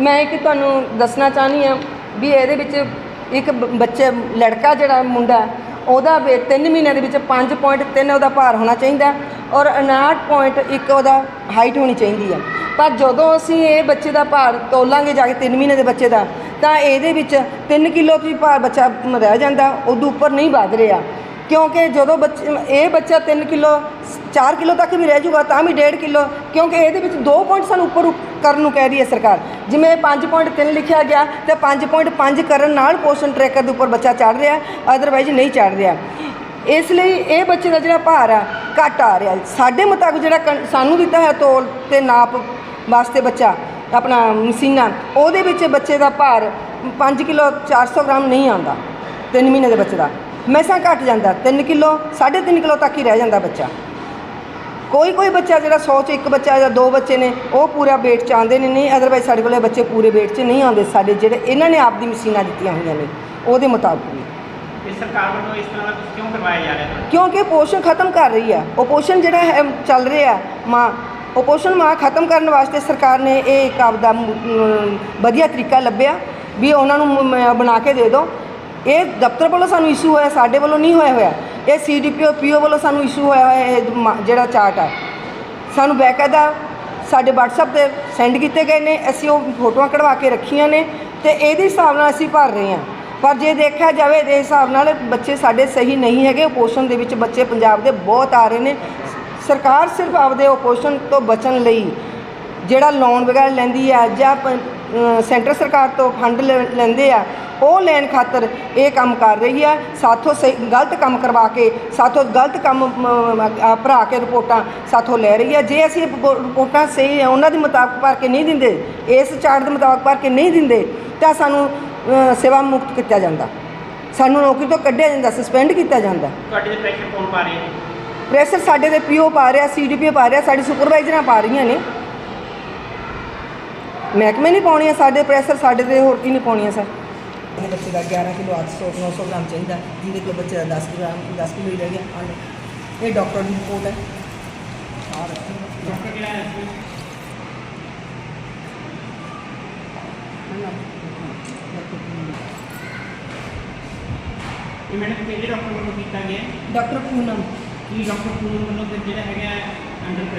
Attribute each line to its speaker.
Speaker 1: ਮੈਂ ਇੱਕ ਤੁਹਾਨੂੰ ਦੱਸਣਾ ਚਾਹਨੀ ਆ ਵੀ ਇਹਦੇ ਵਿੱਚ ਇੱਕ ਬੱਚੇ, ਲੜਕਾ ਜਿਹੜਾ ਮੁੰਡਾ, ਉਹਦਾ ਵੇ 3 ਮਹੀਨਿਆਂ ਦੇ ਵਿੱਚ 5.3 ਉਹਦਾ ਭਾਰ ਹੋਣਾ ਚਾਹੀਦਾ ਔਰ 59.1 ਉਹਦਾ ਹਾਈਟ ਹੋਣੀ ਚਾਹੀਦੀ ਆ। ਪਰ ਜਦੋਂ ਅਸੀਂ ਇਹ ਬੱਚੇ ਦਾ ਭਾਰ ਤੋਲਾਂਗੇ ਜਾ ਕੇ 3 ਮਹੀਨੇ ਦੇ ਬੱਚੇ ਦਾ, ਤਾਂ ਇਹਦੇ ਵਿੱਚ 3 ਕਿਲੋ ਵੀ ਭਾਰ ਬੱਚਾ ਰਹਿ ਜਾਂਦਾ ਉਦੋਂ ਉੱਪਰ ਨਹੀਂ ਵੱਧ ਰਿਹਾ। ਕਿਉਂਕਿ ਜਦੋਂ ਬੱਚੇ, ਇਹ ਬੱਚਾ 3 ਕਿਲੋ 4 ਕਿਲੋ ਤੱਕ ਵੀ ਰਹਿ ਜੂਗਾ, ਤਾਂ ਵੀ 1.5 ਕਿਲੋ, ਕਿਉਂਕਿ ਇਹਦੇ ਵਿੱਚ 2 ਪੁਆਇੰਟ ਸਾਨੂੰ ਉੱਪਰ ਕਰਨ ਨੂੰ ਕਹਿ ਰਹੀ ਹੈ ਸਰਕਾਰ। ਜਿਵੇਂ 5.3 ਲਿਖਿਆ ਗਿਆ, ਤੇ 5.5 ਕਰਨ ਨਾਲ ਪੋਸ਼ਣ ਟਰੈਕਰ ਦੇ ਉੱਪਰ ਬੱਚਾ ਚੜ ਰਿਹਾ ਅਦਰਵਾਈਜ਼ ਨਹੀਂ ਚੜ ਰਿਹਾ। ਇਸ ਲਈ ਇਹ ਬੱਚੇ ਦਾ ਜਿਹੜਾ ਭਾਰ ਆ, ਘੱਟ ਆ ਰਿਹਾ। ਸਾਡੇ ਮੁਤਾਬਕ ਜਿਹੜਾ ਕੰ- ਸਾਨੂੰ ਦਿੱਤਾ ਹੈ ਤੋਲ ਤੇ ਨਾਪ ਵਾਸਤੇ ਬੱਚਾ, ਆਪਣਾ ਮਸ਼ੀਨਾਂ, ਉਹਦੇ ਵਿੱਚ ਬੱਚੇ ਦਾ ਭਾਰ 5 ਕਿਲੋ 400 ਗ੍ਰਾਮ ਨਹੀਂ ਆਉਂਦਾ 3 ਮਹੀਨੇ ਦੇ ਬੱਚੇ ਦਾ। ਮੈਸਾਂ ਘਟ ਜਾਂਦਾ 3 ਕਿਲੋ 3.5 ਕਿਲੋ ਤੱਕ ਹੀ ਰਹਿ ਜਾਂਦਾ ਬੱਚਾ। ਕੋਈ ਕੋਈ ਬੱਚਾ ਜਿਹੜਾ 100 ਚ ਇੱਕ ਬੱਚਾ ਜਾਂ ਦੋ ਬੱਚੇ ਨੇ ਉਹ ਪੂਰਾ weight ਚ ਆਉਂਦੇ ਨੇ ਨਹੀਂ ਅਦਰਵਾਈਜ਼ ਸਾਡੇ ਕੋਲੇ ਬੱਚੇ ਪੂਰੇ weight ਚ ਨਹੀਂ ਆਉਂਦੇ ਸਾਡੇ ਜਿਹੜੇ ਇਹਨਾਂ ਨੇ ਆਪਦੀ ਮਸ਼ੀਨਾਂ ਦਿੱਤੀਆਂ ਹੋਈਆਂ ਨੇ ਉਹਦੇ ਮੁਤਾਬਕ ਵੀ।
Speaker 2: ਇਹ ਸਰਕਾਰ ਵੱਲੋਂ ਇਸ ਤਰ੍ਹਾਂ ਦਾ ਕੁਛ ਕਿਉਂ ਕਰਵਾਇਆ ਜਾ ਰਿਹਾ ਹੈ
Speaker 1: ਕਿਉਂਕਿ ਪੋਸ਼ਣ ਖਤਮ ਕਰ ਰਹੀ ਆ। ਉਹ ਪੋਸ਼ਣ ਜਿਹੜਾ ਹੈ ਚੱਲ ਰਿਹਾ ਮਾਂ ਉਹ ਪੋਸ਼ਣ ਮਾਂ ਖਤਮ ਕਰਨ ਵਾਸਤੇ ਸਰਕਾਰ ਨੇ ਇਹ ਇੱਕ ਆਪਦਾ ਮ- ਵਧੀਆ ਤਰੀਕਾ ਲੱਭਿਆ ਵੀ ਉਹਨਾਂ ਨੂੰ ਮ- ਬਣਾ ਕੇ ਦੇ ਦਿਓ। ਇਹ ਦਫ਼ਤਰ ਵੱਲੋਂ ਸਾਨੂੰ ਇਸ਼ੂ ਹੋਇਆ ਸਾਡੇ ਵੱਲੋਂ ਨਹੀਂ ਹੋਇਆ ਹੋਇਆ। ਇਹ ਸੀਡੀਪੀਓ ਪੀਓ ਵੱਲੋਂ ਸਾਨੂੰ ਇਸ਼ੂ ਹੋਇਆ ਹੋਇਆ ਇਹ ਮ- ਜਿਹੜਾ ਚਾਰਟ ਆ। ਸਾਨੂੰ ਬਕਾਇਦਾ ਸਾਡੇ WhatsApp ਤੇ ਸੈਂਡ ਕੀਤੇ ਗਏ ਨੇ, ਅਸੀਂ ਉਹ ਫੋਟੋਆਂ ਕਢਵਾ ਕੇ ਰੱਖੀਆਂ ਨੇ ਤੇ ਇਹਦੇ ਹਿਸਾਬ ਨਾਲ ਅਸੀਂ ਭਰ ਰਹੇ ਹਾਂ। ਪਰ ਜੇ ਦੇਖਿਆ ਜਾਵੇ ਦੇ ਹਿਸਾਬ ਨਾਲ ਬੱਚੇ ਸਾਡੇ ਸਹੀ ਨਹੀਂ ਹੈਗੇ ਪੋਸ਼ਣ ਦੇ ਵਿੱਚ ਬੱਚੇ ਪੰਜਾਬ ਦੇ ਬਹੁਤ ਆ ਰਹੇ ਨੇ। ਸਰਕਾਰ ਸਿਰਫ ਆਪਦੇ ਆਪੋਸ਼ਣ ਤੋਂ ਬਚਣ ਲਈ ਜਿਹੜਾ ਲੋਨ ਵਗੈਰਾ ਲੈਂਦੀ ਹੈ ਜਾਂ ਪ- ਸੈਂਟਰ ਸਰਕਾਰ ਤੋਂ ਫੰਡ ਲੈ- ਲੈਂਦੇ ਆ ਉਹ ਲੈਣ ਖਾਤਰ ਇਹ ਕੰਮ ਕਰ ਰਹੀ ਆ ਸਾਥੋਂ ਸਹੀ ਗਲਤ ਕੰਮ ਕਰਵਾ ਕੇ ਸਾਥੋਂ ਗਲਤ ਕੰਮ ਭਰਾ ਕੇ ਰਿਪੋਰਟਾਂ ਸਾਥੋਂ ਲੈ ਰਹੀ ਆ। ਜੇ ਅਸੀਂ ਰਿਪੋਰਟਾਂ ਸਹੀ ਆ, ਉਹਨਾਂ ਦੇ ਮੁਤਾਬਕ ਭਰ ਕੇ ਨਹੀਂ ਦਿੰਦੇ ਇਸ ਚਾਰਟ ਦੇ ਮੁਤਾਬਕ ਭਰ ਕੇ ਨਹੀਂ ਦਿੰਦੇ ਤਾਂ ਸਾਨੂੰ ਸੇਵਾ ਮੁਕਤ ਕੀਤਾ ਜਾਂਦਾ। ਸਾਨੂੰ ਨੌਕਰੀ ਤੋਂ ਕੱਢਿਆ ਜਾਂਦਾ ਸਸਪੈਂਡ ਕੀਤਾ ਜਾਂਦਾ।
Speaker 2: ਤੁਹਾਡੇ ਤੇ ਪ੍ਰੈਸ਼ਰ ਕੌਣ ਪਾ ਰਿਹਾ
Speaker 1: ਪ੍ਰੈਸ਼ਰ ਸਾਡੇ ਦੇ ਪੀਓ ਪਾ ਰਿਹਾ ਸੀਡੀਪੀ ਪਾ ਰਿਹਾ ਸਾਡੀ ਸੁਪਰਵਾਈਜ਼ਰਾਂ ਪਾ ਰਹੀਆਂ ਨੇ। ਮਹਿਕਮੇ ਨਹੀਂ ਪਾਉਣੀਆਂ ਸਾਡੇ ਪ੍ਰੈਸ਼ਰ ਸਾਡੇ ਤੇ ਹੋਰ ਕੀ ਨਹੀਂ ਪਾਉਣੀਆਂ ਸਰ।
Speaker 3: ਆਪਣੇ ਬੱਚੇ ਦਾ 11 ਕਿਲੋ 800 900 ਗ੍ਰਾਮ ਚਾਹੀਦਾ ਜਿਹਦੇ ਕੋਲ ਬੱਚੇ ਦਾ 10 ਗ੍ਰਾਮ 10 ਕਿਲੋ ਹੀ ਰਹਿ ਗਿਆ। ਆਹ ਲਓ। ਇਹ ਡਾਕਟਰ ਦੀ ਰਿਪੋਰਟ ਹੈ। ਆਹ ਰੱਖੀ।
Speaker 2: ਡਾਕਟਰ ਕਿਹੜਾ ਹੈ? ਇਸ ਇਹ ਮੈਡਮ ਕਿਹੜੇ ਡਾਕਟਰ ਵੱਲੋਂ ਕੀਤਾ ਗਿਆ? ਹੈ?
Speaker 1: ਡਾਕਟਰ ਪੂਨਮ।
Speaker 2: ਕੀ ਡਾਕਟਰ ਪੂਰਨ ਵੱਲੋਂ ਤੇ ਜਿਹੜਾ ਹੈਗਾ ਅੰਡਰ